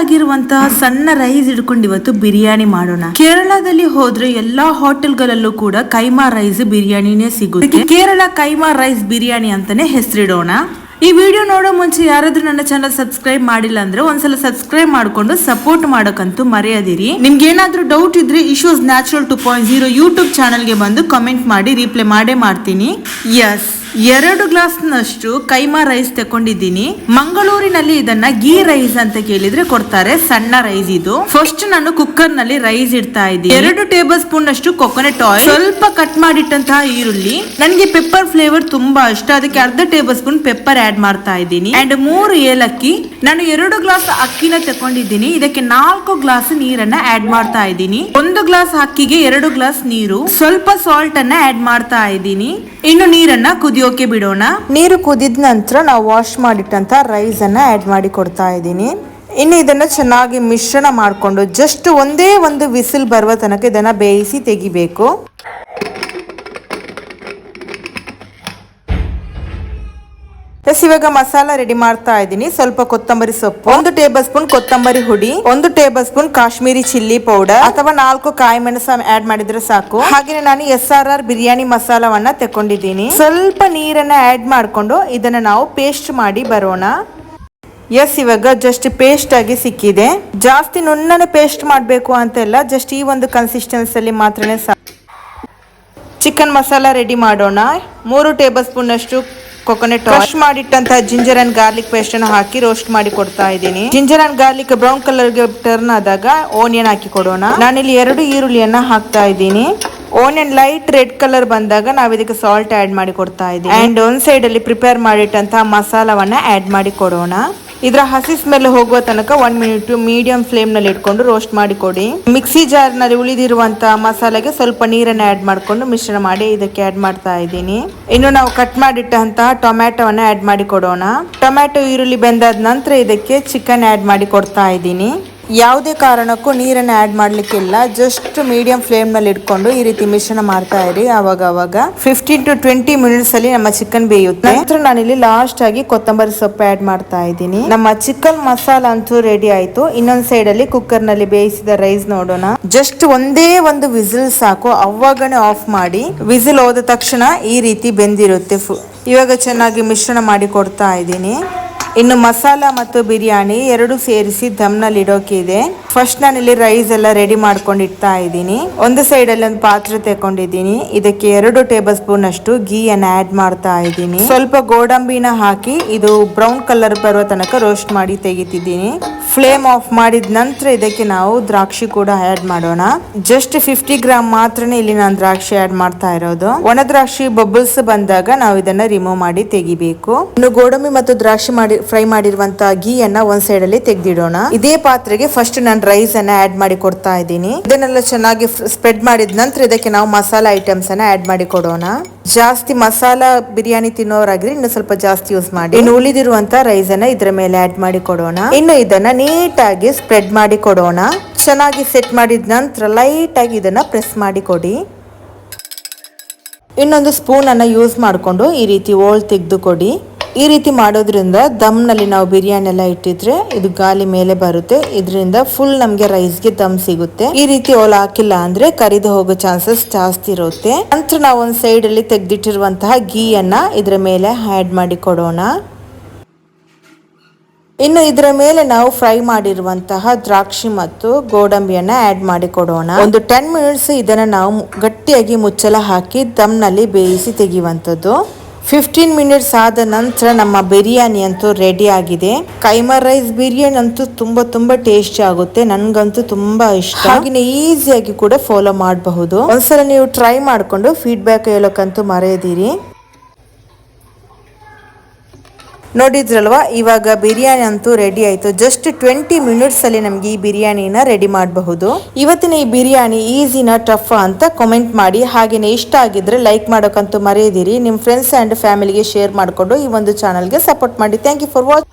ಆಗಿರುವಂತಹ ಸಣ್ಣ ರೈಸ್ ಹಿಡ್ಕೊಂಡು ಇವತ್ತು ಬಿರಿಯಾನಿ ಮಾಡೋಣ. ಕೇರಳದಲ್ಲಿ ಹೋದ್ರೆ ಎಲ್ಲಾ ಹೋಟೆಲ್ಗಳಲ್ಲೂ ಕೂಡ ಕೈಮಾ ರೈಸ್ ಬಿರಿಯಾನಿನೇ ಸಿಗುತ್ತೆ. ಕೇರಳ ಕೈಮಾ ರೈಸ್ ಬಿರಿಯಾನಿ ಅಂತಾನೆ ಹೆಸರಿಡೋಣ. ಈ ವಿಡಿಯೋ ನೋಡೋ ಮುಂಚೆ ಯಾರಾದ್ರೂ ನನ್ನ ಚಾನಲ್ ಸಬ್ಸ್ಕ್ರೈಬ್ ಮಾಡಿಲ್ಲ ಅಂದ್ರೆ ಒಂದ್ಸಲ ಸಬ್ಸ್ಕ್ರೈಬ್ ಮಾಡ್ಕೊಂಡು ಸಪೋರ್ಟ್ ಮಾಡೋಕಂತೂ ಮರೆಯದಿರಿ. ನಿಮ್ಗೆ ಏನಾದ್ರೂ ಡೌಟ್ ಇದ್ರೆ issues natural two point zero YouTube ಚಾನಲ್ಗೆ ಬಂದು ಕಮೆಂಟ್ ಮಾಡಿ ರಿಪ್ಲೈ ಮಾಡೇ ಮಾಡ್ತೀನಿ. ಎಸ್ ಎರಡು ಗ್ಲಾಸ್ನಷ್ಟು ಕೈಮಾ ರೈಸ್ ತಕೊಂಡಿದ್ದೀನಿ ಮಂಗಳೂರಿನಲ್ಲಿ ಇದನ್ನ ಗೀ ರೈಸ್ ಅಂತ ಕೇಳಿದ್ರೆ ಕೊಡ್ತಾರೆ, ಸಣ್ಣ ರೈಸ್ ಇದು. ಫಸ್ಟ್ ನಾನು ಕುಕ್ಕರ್ನಲ್ಲಿ ರೈಸ್ ಇಡ್ತಾ ಇದ್ದೀನಿ. ಎರಡು ಟೇಬಲ್ ಸ್ಪೂನ್ ಅಷ್ಟು ಕೊಕೊನಟ್ ಆಯಿಲ್. ಸ್ವಲ್ಪ ಕಟ್ ಮಾಡಿಟ್ಟಂತಹ ಈರುಳ್ಳಿ. ನನಗೆ ಪೆಪ್ಪರ್ ಫ್ಲೇವರ್ ತುಂಬಾ ಇಷ್ಟ. ಅದಕ್ಕೆ ಅರ್ಧ ಟೇಬಲ್ ಸ್ಪೂನ್ ಪೆಪ್ಪರ್ ಆಡ್ ಮಾಡ್ತಾ ಇದ್ದೀನಿ. ಅಂಡ್ ಮೂರು ಏಲಕ್ಕಿ. ನಾನು ಎರಡು ಗ್ಲಾಸ್ ಅಕ್ಕಿನ ತಕೊಂಡಿದ್ದೀನಿ ಇದಕ್ಕೆ ನಾಲ್ಕು ಗ್ಲಾಸ್ ನೀರನ್ನ ಆಡ್ ಮಾಡ್ತಾ ಇದ್ದೀನಿ. ಒಂದು ಗ್ಲಾಸ್ ಅಕ್ಕಿಗೆ ಎರಡು ಗ್ಲಾಸ್ ನೀರು. ಸ್ವಲ್ಪ ಸಾಲ್ಟ್ ಅನ್ನ ಆಡ್ ಮಾಡ್ತಾ ಇದ್ದೀನಿ. ಇನ್ನು ನೀರನ್ನ ಕುದಿಯೋಕೆ ಬಿಡೋಣ? ನೀರು ಕುದಿದ ನಂತರ ನಾವು ವಾಶ್ ಮಾಡಿಟ್ಟಂತ ರೈಸ್ ಅನ್ನ ಆಡ್ ಮಾಡಿ ಕೊಡ್ತಾ ಇದ್ದೀನಿ. ಇನ್ನು ಇದನ್ನ ಚೆನ್ನಾಗಿ ಮಿಶ್ರಣ ಮಾಡಿಕೊಂಡು ಜಸ್ಟ್ ಒಂದೇ ಒಂದು ವಿಸಿಲ್ ಬರುವ ತನಕ ಇದನ್ನ ಬೇಯಿಸಿ ತೆಗಿಬೇಕು. ಎಸ್, ಇವಾಗ ಮಸಾಲ ರೆಡಿ ಮಾಡ್ತಾ ಇದ್ದೀನಿ. ಸ್ವಲ್ಪ ಕೊತ್ತಂಬರಿ ಸೊಪ್ಪು, ಒಂದು ಟೇಬಲ್ ಸ್ಪೂನ್ ಕೊತ್ತಂಬರಿ ಹುಡಿ, ಒಂದು table spoon Kashmiri chilli powder ಅಥವಾ ನಾಲ್ಕು ಕಾಯಿ ಮೆಣಸು ಆಡ್ ಮಾಡಿದ್ರೆ ಸಾಕು. ಹಾಗೆ ನಾನು ಎಸ್ ಆರ್ ಆರ್ ಬಿರಿಯಾನಿ ಮಸಾಲವನ್ನ ತಕೊಂಡಿದ್ದೀನಿ ಸ್ವಲ್ಪ ನೀರನ್ನ ಆಡ್ ಮಾಡಿಕೊಂಡು ಇದನ್ನ ನಾವು ಪೇಸ್ಟ್ ಮಾಡಿ ಬರೋಣ. ಎಸ್, ಇವಾಗ ಜಸ್ಟ್ ಪೇಸ್ಟ್ ಆಗಿ ಸಿಕ್ಕಿದೆ. ಜಾಸ್ತಿ ನುಣ್ಣನೆ ಪೇಸ್ಟ್ ಮಾಡಬೇಕು ಅಂತೆಲ್ಲ ಜಸ್ಟ್ ಈ ಒಂದು ಕನ್ಸಿಸ್ಟೆನ್ಸಿಯಲ್ಲಿ ಮಾತ್ರನೇ ಸಾಕು. ಚಿಕನ್ ಮಸಾಲ ರೆಡಿ ಮಾಡೋಣ. ಮೂರು ಟೇಬಲ್ ಸ್ಪೂನ್ ಅಷ್ಟು ಕೊಕೊನೆಟ್ ವಾಶ್ ಮಾಡಿಟ್ಟಂತಹ ಜಿಂಜರ್ ಅಂಡ್ ಗಾರ್ಲಿಕ್ ಪೇಸ್ಟ್ ಅನ್ನು ಹಾಕಿ ರೋಸ್ಟ್ ಮಾಡಿ ಕೊಡ್ತಾ ಇದ್ದೀನಿ. ಜಿಂಜರ್ ಅಂಡ್ ಗಾರ್ಲಿಕ್ ಬ್ರೌನ್ ಕಲರ್ಗೆ ಟರ್ನ್ ಆದಾಗ ಓನಿಯನ್ ಹಾಕಿ ಕೊಡೋಣ. ನಾನಿಲ್ಲಿ ಎರಡು ಈರುಳ್ಳಿಯನ್ನ ಹಾಕ್ತಾ ಇದ್ದೀನಿ. ಓನಿಯನ್ ಲೈಟ್ ರೆಡ್ ಕಲರ್ ಬಂದಾಗ ನಾವು ಇದಕ್ಕೆ ಸಾಲ್ಟ್ ಆಡ್ ಮಾಡಿ ಕೊಡ್ತಾ ಇದ್ದೀವಿ. ಅಂಡ್ ಒಂದ್ ಸೈಡ್ ಅಲ್ಲಿ ಪ್ರಿಪೇರ್ ಮಾಡಿಟ್ಟಂತಹ ಮಸಾಲವನ್ನ ಆಡ್ ಮಾಡಿ ಕೊಡೋಣ. ಇದರ ಹಸಿ ಸ್ಮೆಲ್ ಹೋಗುವ ತನಕ ಒನ್ ಮಿನಿಟ್ ಮೀಡಿಯಂ ಫ್ಲೇಮ್ನಲ್ಲಿ ಇಟ್ಕೊಂಡು ರೋಸ್ಟ್ ಮಾಡಿ ಕೊಡಿ. ಮಿಕ್ಸಿ ಜಾರ್ನಲ್ಲಿ ಉಳಿದಿರುವಂತಹ ಮಸಾಲೆಗೆ ಸ್ವಲ್ಪ ನೀರನ್ನ ಆಡ್ ಮಾಡಿಕೊಂಡು ಮಿಶ್ರಣ ಮಾಡಿ ಇದಕ್ಕೆ ಆಡ್ ಮಾಡ್ತಾ ಇದ್ದೀನಿ. ಇನ್ನು ನಾವು ಕಟ್ ಮಾಡಿಟ್ಟಂತಹ ಟೊಮ್ಯಾಟೋವನ್ನ ಆಡ್ ಮಾಡಿ ಕೊಡೋಣ. ಟೊಮ್ಯಾಟೊ ಈರುಳ್ಳಿ ಬೆಂದಾದ ನಂತರ ಇದಕ್ಕೆ ಚಿಕನ್ ಆಡ್ ಮಾಡಿ ಕೊಡ್ತಾ ಇದ್ದೀನಿ. ಯಾವುದೇ ಕಾರಣಕ್ಕೂ ನೀರನ್ನು ಆ್ಯಡ್ ಮಾಡಲಿಕ್ಕಿಲ್ಲ. ಜಸ್ಟ್ ಮೀಡಿಯಂ ಫ್ಲೇಮ್ನಲ್ಲಿ ಇಟ್ಕೊಂಡು ಈ ರೀತಿ ಮಿಶ್ರಣ ಮಾಡ್ತಾ ಇರಿ. ಆವಾಗ ಆವಾಗ ಫಿಫ್ಟೀನ್ ಟು ಟ್ವೆಂಟಿ ಮಿನಿಟ್ಸ್ ಅಲ್ಲಿ ನಮ್ಮ ಚಿಕನ್ ಬೇಯುತ್ತೆ. ನಂತರ ನಾನಿಲ್ಲಿ ಲಾಸ್ಟ್ ಆಗಿ ಕೊತ್ತಂಬರಿ ಸೊಪ್ಪು ಆ್ಯಡ್ ಮಾಡ್ತಾ ಇದ್ದೀನಿ. ನಮ್ಮ ಚಿಕನ್ ಮಸಾಲ ಅಂತೂ ರೆಡಿ ಆಯ್ತು. ಇನ್ನೊಂದು ಸೈಡ್ ಅಲ್ಲಿ ಕುಕ್ಕರ್ನಲ್ಲಿ ಬೇಯಿಸಿದ ರೈಸ್ ನೋಡೋಣ. ಜಸ್ಟ್ ಒಂದೇ ಒಂದು ವಿಸಿಲ್ ಸಾಕು. ಅವಾಗನೇ ಆಫ್ ಮಾಡಿ. ವಿಸಿಲ್ ಹೋದ ತಕ್ಷಣ ಈ ರೀತಿ ಬೆಂದಿರುತ್ತೆ. ಇವಾಗ ಚೆನ್ನಾಗಿ ಮಿಶ್ರಣ ಮಾಡಿ ಕೊಡ್ತಾ ಇದ್ದೀನಿ. ಇನ್ನು ಮಸಾಲ ಮತ್ತು ಬಿರಿಯಾನಿ ಎರಡು ಸೇರಿಸಿ ದಮ್ನಲ್ಲಿ ಇಡೋಕೆ ಇದೆ ಫಸ್ಟ್ ನಾನಿಲ್ಲಿ ರೈಸ್ ಎಲ್ಲ ರೆಡಿ ಮಾಡ್ಕೊಂಡು ಇಡ್ತಾ ಇದ್ದೀನಿ. ಒಂದು ಸೈಡ್ ಅಲ್ಲಿ ಒಂದು ಪಾತ್ರೆ ತಗೊಂಡಿದ್ದೀನಿ ಇದಕ್ಕೆ ಎರಡು ಟೇಬಲ್ ಸ್ಪೂನ್ ಅಷ್ಟು ಗೀ ಅನ್ನ ಆಡ್ ಮಾಡ್ತಾ ಇದ್ದೀನಿ. ಸ್ವಲ್ಪ ಗೋಡಂಬಿನ ಹಾಕಿ ಇದು ಬ್ರೌನ್ ಕಲರ್ ಬರುವ ತನಕ ರೋಸ್ಟ್ ಮಾಡಿ ತೆಗಿತಿದ್ದೀನಿ. ಫ್ಲೇಮ್ ಆಫ್ ಮಾಡಿದ ನಂತರ ಇದಕ್ಕೆ ನಾವು ದ್ರಾಕ್ಷಿ ಕೂಡ ಆಡ್ ಮಾಡೋಣ. ಜಸ್ಟ್ ಫಿಫ್ಟಿ ಗ್ರಾಮ್ ಮಾತ್ರನೇ ಇಲ್ಲಿ ನಾನು ದ್ರಾಕ್ಷಿ ಆಡ್ ಮಾಡ್ತಾ ಇರೋದು. ಒಣ ದ್ರಾಕ್ಷಿ ಬಬಲ್ಸ್ ಬಂದಾಗ ನಾವು ಇದನ್ನ ರಿಮೂವ್ ಮಾಡಿ ತೆಗಿಬೇಕು. ಇನ್ನು ಗೋಡಂಬಿ ಮತ್ತು ದ್ರಾಕ್ಷಿ ಮಾಡಿ ಫ್ರೈ ಮಾಡಿರುವಂತಹ ಗೀಯನ್ನ ಒಂದ್ ಸೈಡ್ ಅಲ್ಲಿ ತೆಗೆದಿಡೋಣ. ಇದೇ ಪಾತ್ರೆಗೆ ಫಸ್ಟ್ ನಾನು ರೈಸ್ ಅನ್ನ ಆಡ್ ಮಾಡಿ ಕೊಡ್ತಾ ಇದ್ದೀನಿ. ಇದನ್ನೆಲ್ಲ ಚೆನ್ನಾಗಿ ಸ್ಪ್ರೆಡ್ ಮಾಡಿದ ನಂತರ ಇದಕ್ಕೆ ನಾವು ಮಸಾಲಾ ಐಟಮ್ಸ್ ಅನ್ನ ಆಡ್ ಮಾಡಿ ಕೊಡೋಣ. ಜಾಸ್ತಿ ಮಸಾಲ ಬಿರಿಯಾನಿ ತಿನ್ನೋರಾಗಿದ್ರೆ ಇನ್ನು ಸ್ವಲ್ಪ ಜಾಸ್ತಿ ಯೂಸ್ ಮಾಡಿ. ಇನ್ನು ಉಳಿದಿರುವಂತ ರೈಸ್ ಅನ್ನ ಇದ್ರ ಮೇಲೆ ಆಡ್ ಮಾಡಿ ಕೊಡೋಣ. ಇನ್ನು ಇದನ್ನ ನೀಟಾಗಿ ಸ್ಪ್ರೆಡ್ ಮಾಡಿ ಕೊಡೋಣ. ಚೆನ್ನಾಗಿ ಸೆಟ್ ಮಾಡಿದ ನಂತರ ಲೈಟ್ ಆಗಿ ಇದನ್ನ ಪ್ರೆಸ್ ಮಾಡಿ ಕೊಡಿ. ಇನ್ನೊಂದು ಸ್ಪೂನ್ ಅನ್ನ ಯೂಸ್ ಮಾಡಿಕೊಂಡು ಈ ರೀತಿ ಓಲ್ ತೆಗೆದು ಕೊಡಿ. ಈ ರೀತಿ ಮಾಡೋದ್ರಿಂದ ದಮ್ನಲ್ಲಿ ನಾವು ಬಿರಿಯಾನಿ ಎಲ್ಲ ಇಟ್ಟಿದ್ರೆ ಇದು ಗಾಲಿ ಮೇಲೆ ಬರುತ್ತೆ. ಇದರಿಂದ ಫುಲ್ ನಮ್ಗೆ ರೈಸ್ಗೆ ದಮ್ ಸಿಗುತ್ತೆ. ಈ ರೀತಿ ಓಲ್ ಹಾಕಿಲ್ಲ ಅಂದ್ರೆ ಕರಿದು ಹೋಗೋ ಚಾನ್ಸಸ್ ಜಾಸ್ತಿ ಇರುತ್ತೆ. ನಂತರ ನಾವು ಒಂದು ಸೈಡ್ ಅಲ್ಲಿ ತೆಗೆದಿಟ್ಟಿರುವಂತಹ ಗೀಯನ್ನ ಇದ್ರ ಮೇಲೆ ಆಡ್ ಮಾಡಿ ಕೊಡೋಣ. ಇನ್ನು ಇದರ ಮೇಲೆ ನಾವು ಫ್ರೈ ಮಾಡಿರುವಂತಹ ದ್ರಾಕ್ಷಿ ಮತ್ತು ಗೋಡಂಬಿಯನ್ನ ಆಡ್ ಮಾಡಿ ಕೊಡೋಣ. ಒಂದು ಟೆನ್ ಮಿನಿಟ್ಸ್ ಇದನ್ನ ನಾವು ಗಟ್ಟಿಯಾಗಿ ಮುಚ್ಚಲ ಹಾಕಿ ದಮ್ನಲ್ಲಿ ಬೇಯಿಸಿ ತೆಗೆಯುವಂಥದ್ದು. ಫಿಫ್ಟೀನ್ ಮಿನಿಟ್ಸ್ ಆದ ನಂತರ ನಮ್ಮ ಬಿರಿಯಾನಿ ಅಂತೂ ರೆಡಿ ಆಗಿದೆ. ಕೈಮರ್ ರೈಸ್ ಬಿರಿಯಾನಿ ಅಂತೂ ತುಂಬ ತುಂಬ ಟೇಸ್ಟಿ ಆಗುತ್ತೆ. ನನ್ಗಂತೂ ತುಂಬಾ ಇಷ್ಟ. ಹಾಗೆ ಈಸಿಯಾಗಿ ಕೂಡ ಫಾಲೋ ಮಾಡಬಹುದು. ಒಂದ್ಸಲ ನೀವು ಟ್ರೈ ಮಾಡಿಕೊಂಡು ಫೀಡ್ಬ್ಯಾಕ್ ಹೇಳೋಕ್ಕಂತೂ ಮರೆಯದಿರಿ. ನೋಡಿದ್ರಲ್ವಾ, ಇವಾಗ ಬಿರಿಯಾನಿ ಅಂತೂ ರೆಡಿ ಆಯ್ತು. ಜಸ್ಟ್ ಟ್ವೆಂಟಿ ಮಿನಿಟ್ಸ್ ಅಲ್ಲಿ ನಮ್ಗೆ ಈ ಬಿರಿಯಾನಿನ ರೆಡಿ ಮಾಡಬಹುದು. ಇವತ್ತಿನ ಈ ಬಿರಿಯಾನಿ ಈಸಿನ ಟಫ್ ಅಂತ ಕಮೆಂಟ್ ಮಾಡಿ, ಹಾಗೇನೆ ಇಷ್ಟ ಆಗಿದ್ರೆ ಲೈಕ್ ಮಾಡೋಕ್ಕಂತೂ ಮರೆಯದಿರಿ. ನಿಮ್ಮ ಫ್ರೆಂಡ್ಸ್ ಅಂಡ್ ಫ್ಯಾಮಿಲಿಗೆ ಶೇರ್ ಮಾಡಿಕೊಂಡು ಈ ಒಂದು ಚಾನಲ್ಗೆ ಸಪೋರ್ಟ್ ಮಾಡಿ. Thank you for watch